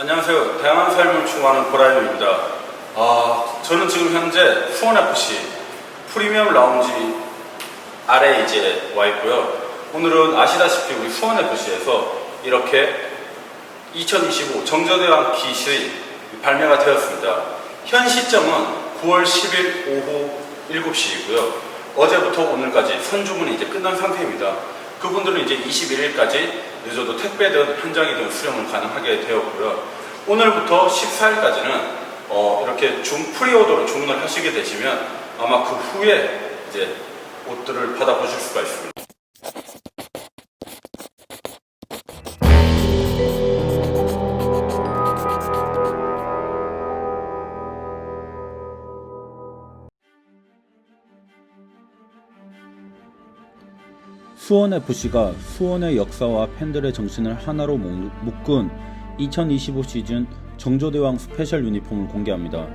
안녕하세요. 다양한 삶을 추구하는 보라입니다. 아, 저는 지금 현재 수원FC 프리미엄 라운지 아래 이제 와 있고요. 오늘은 아시다시피 우리 수원FC에서 이렇게 2025 정저대왕 기시 발매가 되었습니다. 현 시점은 9월 10일 오후 7시이고요. 어제부터 오늘까지 선주문이 이제 끝난 상태입니다. 그분들은 이제 21일까지 늦어도 택배든 현장이든 수령을 가능하게 되었고요. 오늘부터 14일까지는 어, 이렇게 중 프리오더로 주문을 하시게 되시면 아마 그 후에 이제 옷들을 받아보실 수가 있습니다. 수원FC가 수원의 역사와 팬들의 정신을 하나로 목- 묶은 2025 시즌 정조대왕 스페셜 유니폼을 공개합니다.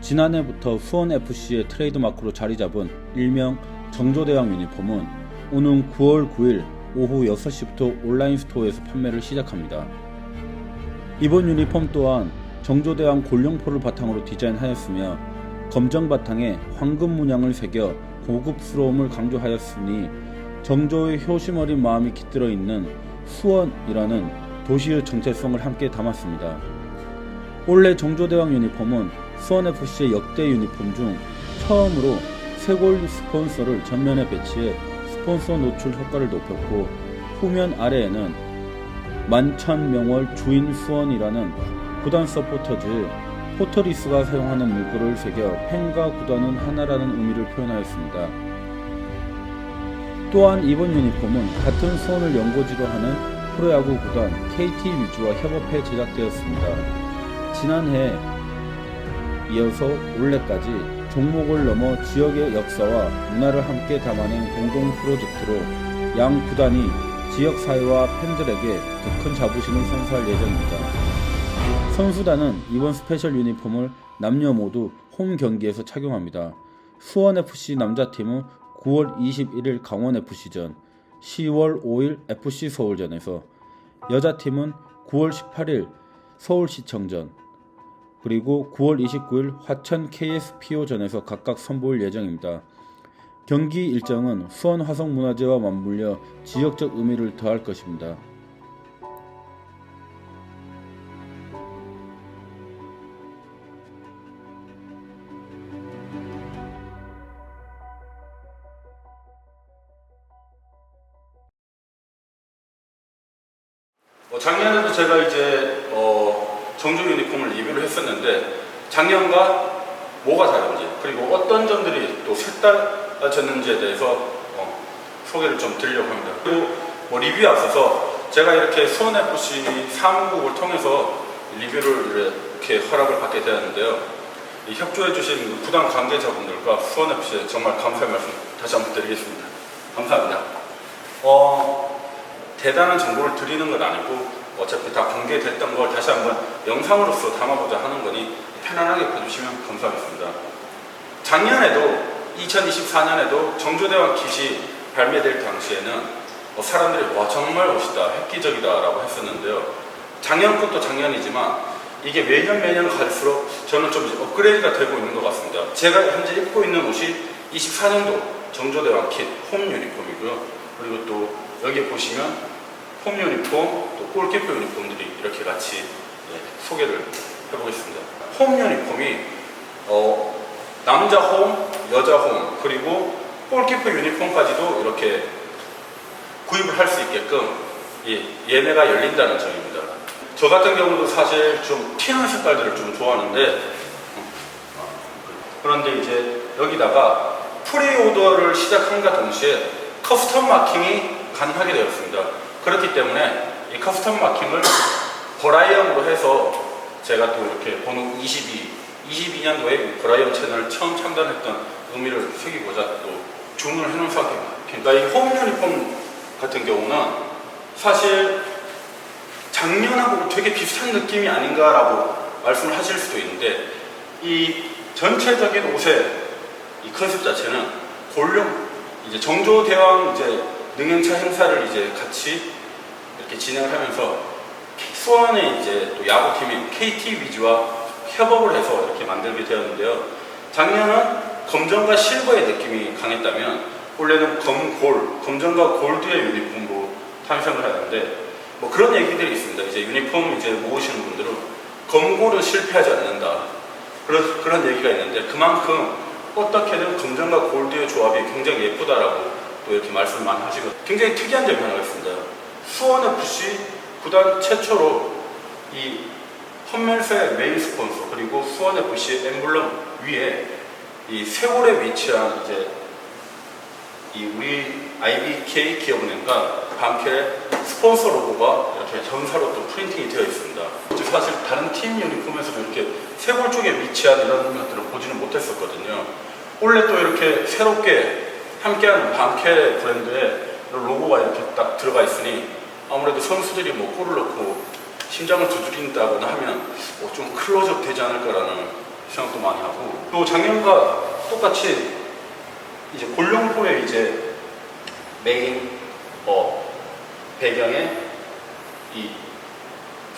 지난해부터 수원FC의 트레이드마크로 자리 잡은 일명 정조대왕 유니폼은 오는 9월 9일 오후 6시부터 온라인 스토어에서 판매를 시작합니다. 이번 유니폼 또한 정조대왕 골룡포를 바탕으로 디자인하였으며 검정 바탕에 황금 문양을 새겨 고급스러움을 강조하였으니 정조의 효심 어린 마음이 깃들어 있는 수원이라는 도시의 정체성을 함께 담았습니다. 올해 정조대왕 유니폼은 수원FC의 역대 유니폼 중 처음으로 쇄골 스폰서를 전면에 배치해 스폰서 노출 효과를 높였고 후면 아래에는 만천명월 주인 수원이라는 구단 서포터즈 포터리스가 사용하는 문구를 새겨 팬과 구단은 하나라는 의미를 표현하였습니다. 또한 이번 유니폼은 같은 수원을 연고지로 하는 프로야구 구단 KT 위즈와 협업해 제작되었습니다. 지난해 이어서 올해까지 종목을 넘어 지역의 역사와 문화를 함께 담아낸 공동 프로젝트로 양 구단이 지역 사회와 팬들에게 더 큰 자부심을 선사할 예정입니다. 선수단은 이번 스페셜 유니폼을 남녀 모두 홈 경기에서 착용합니다. 수원FC 남자팀은 9월 21일 강원FC전, 10월 5일 FC 서울전에서, 여자팀은 9월 18일 서울시청전, 그리고 9월 29일 화천 KSPO전에서 각각 선보일 예정입니다. 경기 일정은 수원 화성문화제와 맞물려 지역적 의미를 더할 것입니다. 했었는데 작년과 뭐가 다른지 그리고 어떤 점들이 또 색달라졌는지에 대해서 어, 소개를 좀 드리려고 합니다. 그리고 뭐 리뷰에 앞서서 제가 이렇게 수원FC 사무국을 통해서 리뷰를 이렇게 허락을 받게 되었는데요. 이 협조해주신 구단 관계자분들과 수원FC에 정말 감사의 말씀 다시 한번 드리겠습니다. 감사합니다. 어, 대단한 정보를 드리는 건 아니고 어차피 다 공개됐던 걸 다시 한번 영상으로서 담아보자 하는 거니 편안하게 봐주시면 감사하겠습니다. 작년에도 2024년에도 정조대왕 킷이 발매될 당시에는 어, 사람들이 와 정말 멋있다 획기적이다 라고 했었는데요. 작년 것도 작년이지만 이게 매년 매년 갈수록 저는 좀 업그레이드가 되고 있는 것 같습니다. 제가 현재 입고 있는 옷이 24년도 정조대왕 킷홈 유니폼이고요. 그리고 또 여기 보시면 홈 유니폼, 또 골키퍼 유니폼들이 이렇게 같이 예, 소개를 해보겠습니다. 홈 유니폼이 어, 남자 홈, 여자 홈, 그리고 골키퍼 유니폼까지도 이렇게 구입을 할 수 있게끔 예, 얘네가 열린다는 점입니다. 저 같은 경우도 사실 좀 튀는 색깔들을 좀 좋아하는데 음, 그런데 이제 여기다가 프리오더를 시작함과 동시에 커스텀 마킹이 가능하게 되었습니다. 그렇기 때문에 이 커스텀 마킹을 버라이언으로 해서 제가 또 이렇게 번호 22, 22년도에 버라이언 채널을 처음 창단했던 의미를 새기고자 또 주문을 해놓은 상태입니다. 그러니까 이 홈 유니폼 같은 경우는 사실 작년하고 되게 비슷한 느낌이 아닌가라고 말씀을 하실 수도 있는데 이 전체적인 옷의 이 컨셉 자체는 골룡 이제 정조대왕 이제 능행차 행사를 이제 같이 이렇게 진행을 하면서 수원의 이제 또 야구팀인 KT 위즈와 협업을 해서 이렇게 만들게 되었는데요. 작년은 검정과 실버의 느낌이 강했다면 올해는 검골, 검정과 골드의 유니폼으로 탄생을 하는데 뭐 그런 얘기들이 있습니다. 이제 유니폼 이제 모으시는 분들은 검골은 실패하지 않는다. 그런 그런 얘기가 있는데 그만큼 어떻게든 검정과 골드의 조합이 굉장히 예쁘다라고 또 이렇게 많이 하시고 굉장히 특이한 점이 하나가 있습니다. 수원 FC 구단 최초로 이 험멜스의 메인 스폰서 그리고 수원 FC 엠블럼 위에 이 세월에 위치한 이제 이 우리 IBK 기업은행과 반켈의 스폰서 로고가 이렇게 전사로 또 프린팅이 되어 있습니다. 사실 다른 팀 유니폼에서도 이렇게 세골 쪽에 위치한 이런 것들을 보지는 못했었거든요. 올해 또 이렇게 새롭게 반켈 브랜드의 이런 로고가 이렇게 딱 들어가 있으니 아무래도 선수들이 뭐 골을 넣고 심장을 두드린다거나 하면 뭐 좀 클로즈업 되지 않을까라는 생각도 많이 하고 또 작년과 똑같이 이제 골룡포의 이제 메인 어 배경에 이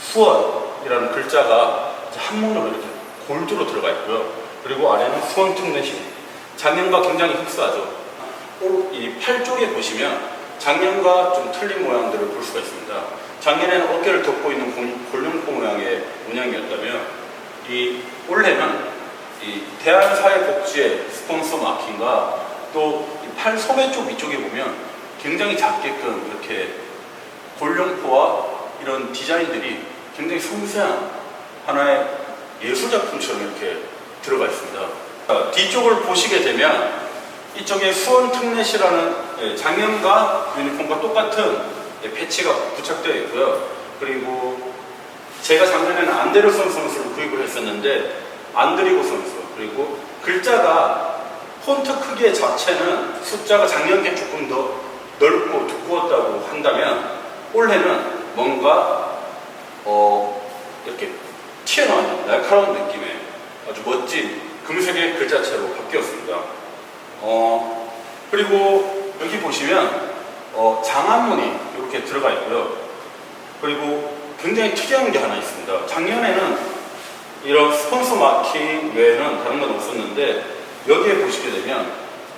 수원이라는 글자가 한문으로 이렇게 골드로 들어가 있고요. 그리고 아래는 수원 특례시 작년과 굉장히 흡사하죠. 오- 이팔 쪽에 보시면 작년과 좀 틀린 모양들을 볼 수가 있습니다. 작년에는 어깨를 덮고 있는 골- 골룡포 모양의 문양이었다면 이 올해는 이 대한사회복지의 스폰서 마킹과 또 팔 소매 쪽 위쪽에 보면 굉장히 작게끔 이렇게 골룡포와 이런 디자인들이 굉장히 섬세한 하나의 예술 작품처럼 이렇게 들어가 있습니다. 자, 뒤쪽을 보시게 되면 이쪽에 수원 특례시라는 예, 작년과 유니폼과 똑같은 예, 패치가 부착되어 있고요. 그리고 제가 작년에는 안데르손 선수를 구입을 했었는데 안드리고 선수 그리고 글자가 폰트 크기 자체는 숫자가 작년에 조금 더 넓고 두꺼웠다고 한다면 올해는 뭔가 어 이렇게 튀어나온 날카로운 느낌의 아주 멋진 금색의 글자체로 바뀌었습니다. 어 그리고 여기 보시면 어 장안문이 이렇게 들어가 있고요. 그리고 굉장히 특이한 게 하나 있습니다. 작년에는 이런 스폰서 마킹 외에는 다른 건 없었는데 여기에 보시게 되면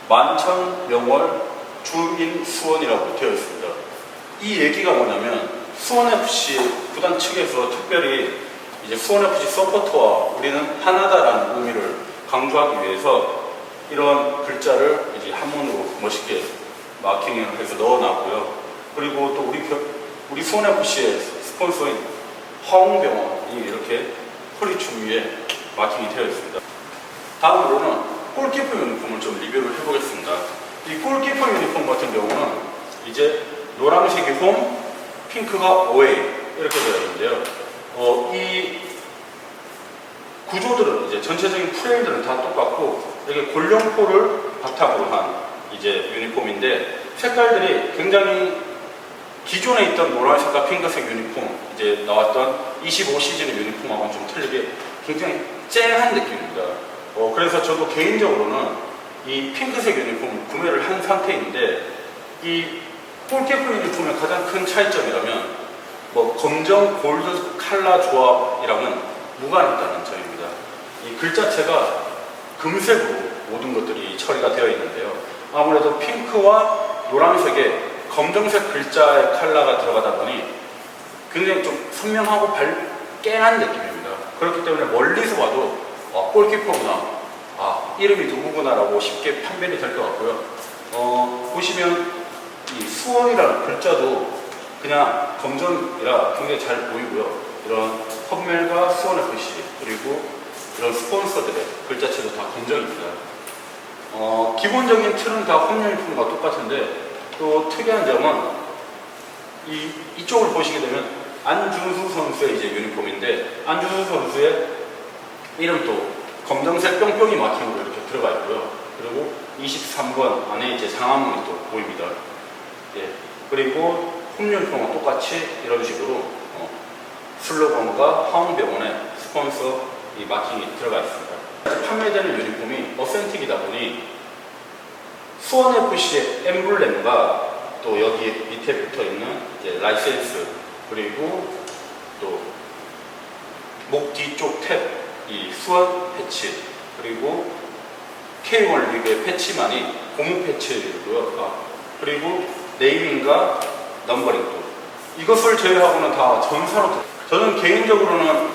만천 명월 주인 수원이라고 되어 있습니다. 이 얘기가 뭐냐면 수원 FC 구단 측에서 특별히 이제 수원 FC 서포터와 우리는 하나다라는 의미를 강조하기 위해서 이런 글자를 이제 한문으로 멋있게 마킹을 해서 넣어놨고요. 그리고 또 우리 겨- 우리 수원 FC의 스폰서인 화홍병원이 이렇게 허리춤 위에 마킹이 되어 있습니다. 다음으로는 골키퍼 유니폼을 좀 리뷰를 해보겠습니다. 이 골키퍼 유니폼 같은 경우는 이제 노란색이 홈, 핑크가 어웨이 이렇게 되어 있는데요. 어, 이 구조들은 이제 전체적인 프레임들은 다 똑같고 이게 골룡포를 바탕으로 한 이제 유니폼인데 색깔들이 굉장히 기존에 있던 노란색과 핑크색 유니폼 이제 나왔던 25 시즌의 유니폼하고는 좀 틀리게 굉장히 쨍한 느낌입니다. 어, 그래서 저도 개인적으로는 이 핑크색 유니폼을 구매를 한 상태인데 이 골키퍼 유니폼의 가장 큰 차이점이라면 뭐 검정 골드 칼라 조합이랑은 무관하다는 점입니다. 이 글자체가 금색으로 모든 것들이 처리가 되어 있는데요. 아무래도 핑크와 노란색에 검정색 글자의 컬러가 들어가다 보니 굉장히 좀 선명하고 밝, 깨한 느낌입니다. 그렇기 때문에 멀리서 봐도 아, 골키퍼구나, 아, 이름이 누구구나라고 쉽게 판별이 될 것 같고요. 어, 보시면 이 수원이라는 글자도 그냥 검정이라 굉장히 잘 보이고요. 이런 컵멜과 수원 FC 그리고 이런 스폰서들의 글자체도 다 검정입니다. 어, 기본적인 틀은 다 홈유니폼과 똑같은데 또 특이한 점은 이, 이쪽을 보시게 되면 안준수 선수의 이제 유니폼인데 안준수 선수의 이름도 검정색 뿅뿅이 마킹으로 이렇게 들어가 있고요. 그리고 23번 안에 이제 장화문이 또 보입니다. 예. 그리고 홈 유니폼과 똑같이 이런 식으로 어, 슬로건과 화웅병원의 스폰서 이 마킹이 들어가 있습니다. 판매되는 유니폼이 어센틱이다 보니 수원 FC의 엠블렘과 또 여기 밑에 붙어 있는 이제 라이센스 그리고 또 목 뒤쪽 탭, 이 수원 패치, 그리고 K1 리그의 패치만이 고무 패치이고요. 아, 그리고 네이밍과 넘버링도. 이것을 제외하고는 다 전사로. 들- 저는 개인적으로는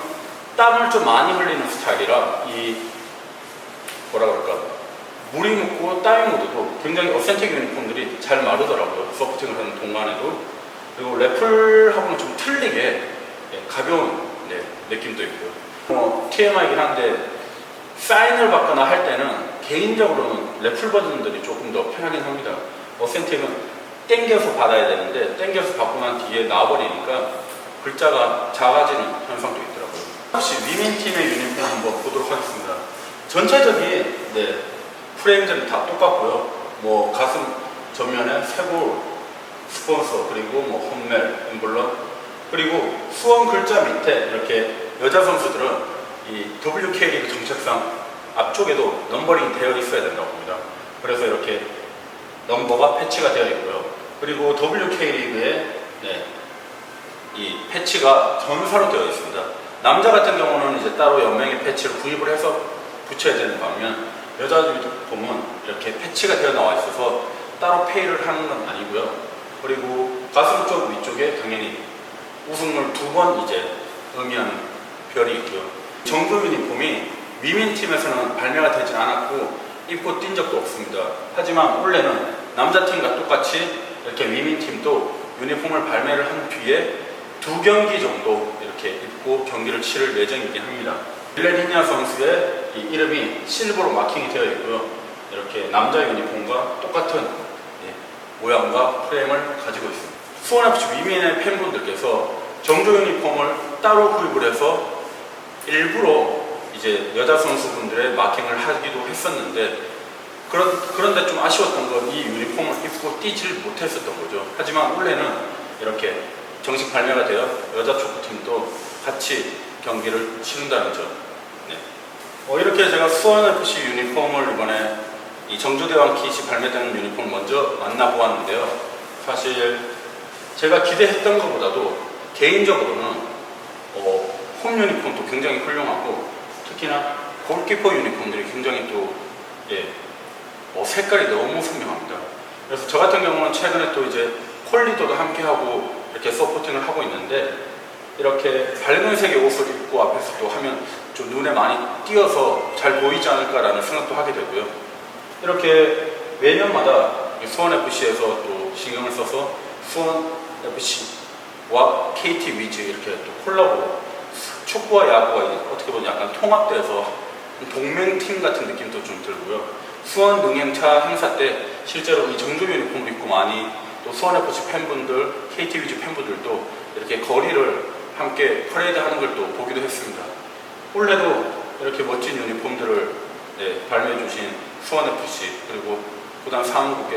땀을 좀 많이 흘리는 스타일이라 이 뭐라 그럴까 물이 묻고 땀이 묻어도 굉장히 어센틱 유니폼들이 잘 마르더라고요. 서포팅을 하는 동안에도 그리고 래플하고는 좀 틀리게 예, 가벼운 네, 느낌도 있고요. 뭐 TMI이긴 한데 사인을 받거나 할 때는 개인적으로는 래플 버전들이 조금 더 편하긴 합니다. 어센틱은 땡겨서 받아야 되는데 땡겨서 받고 난 뒤에 나와버리니까 글자가 작아지는 현상도 있더라고요. 혹시 위민팀의 유니폼 한번 보도록 하겠습니다. 전체적인 네, 프레임들은 다 똑같고요. 뭐 가슴 전면에 쇄골, 스폰서 그리고 뭐 홈멜, 엠블럼 그리고 수원 글자 밑에 이렇게 여자 선수들은 이 WK 리그 정책상 앞쪽에도 넘버링이 되어 있어야 된다고 봅니다. 그래서 이렇게 넘버가 패치가 되어 있고요. 그리고 WK 리그에 네, 이 패치가 전사로 되어 있습니다. 남자 같은 경우는 이제 따로 연맹의 패치를 구입을 해서 붙여야 되는 반면 여자 유니폼은 이렇게 패치가 되어 나와 있어서 따로 페이를 하는 건 아니고요. 그리고 가슴 쪽 위쪽에 당연히 우승을 두 번 이제 의미하는 별이 있고요. 정규 유니폼이 위민 팀에서는 발매가 되지 않았고 입고 뛴 적도 없습니다. 하지만 올해는 남자 팀과 똑같이 이렇게 위민 팀도 유니폼을 발매를 한 뒤에 두 경기 정도 이렇게 입고 경기를 치를 예정이긴 합니다. 빌레리냐 선수의 이 이름이 실버로 마킹이 되어 있고요. 이렇게 남자 유니폼과 똑같은 예, 모양과 프레임을 가지고 있습니다. 수원FC 위민의 팬분들께서 정조 유니폼을 따로 구입을 해서 일부러 이제 여자 선수분들의 마킹을 하기도 했었는데 그런, 그런데 좀 아쉬웠던 건 이 유니폼을 입고 뛰질 못했었던 거죠. 하지만 올해는 이렇게 정식 발매가 되어 여자 축구팀도 같이 경기를 치른다는 점. 네. 어, 이렇게 제가 수원FC 유니폼을 이번에 이 정주대왕 킷이 발매되는 유니폼 먼저 만나보았는데요. 사실 제가 기대했던 것보다도 개인적으로는 어, 홈 유니폼도 굉장히 훌륭하고 특히나 골키퍼 유니폼들이 굉장히 또 예, 어, 색깔이 너무 선명합니다. 그래서 저 같은 경우는 최근에 또 이제 콜리도도 함께 하고 이렇게 서포팅을 하고 있는데 이렇게 밝은 색의 옷을 입고 앞에서 또 하면 좀 눈에 많이 띄어서 잘 보이지 않을까라는 생각도 하게 되고요. 이렇게 매년마다 수원 FC에서 또 신경을 써서 수원 FC와 KT 위즈 이렇게 또 콜라보 축구와 야구가 어떻게 보면 약간 통합돼서 동맹팀 같은 느낌도 좀 들고요. 수원 능행차 행사 때 실제로 이 정조 유니폼을 입고 많이 또 수원 FC 팬분들, KT 위즈 팬분들도 이렇게 거리를 함께 퍼레이드 하는 걸 또 보기도 했습니다. 올해도 이렇게 멋진 유니폼들을 네, 발매해 주신 수원 FC 그리고 부단 사무국에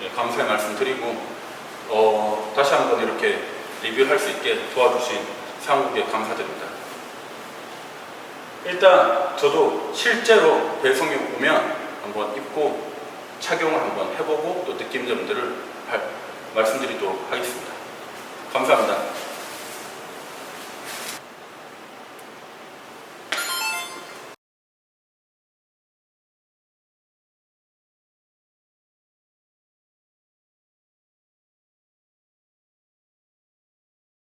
네, 감사의 말씀 드리고 어, 다시 한번 이렇게 리뷰를 할수 있게 도와주신 사무국에 감사드립니다. 일단 저도 실제로 배송이 오면 한번 입고 착용을 한번 해보고 또 느낀 점들을 발- 말씀드리도록 하겠습니다. 감사합니다.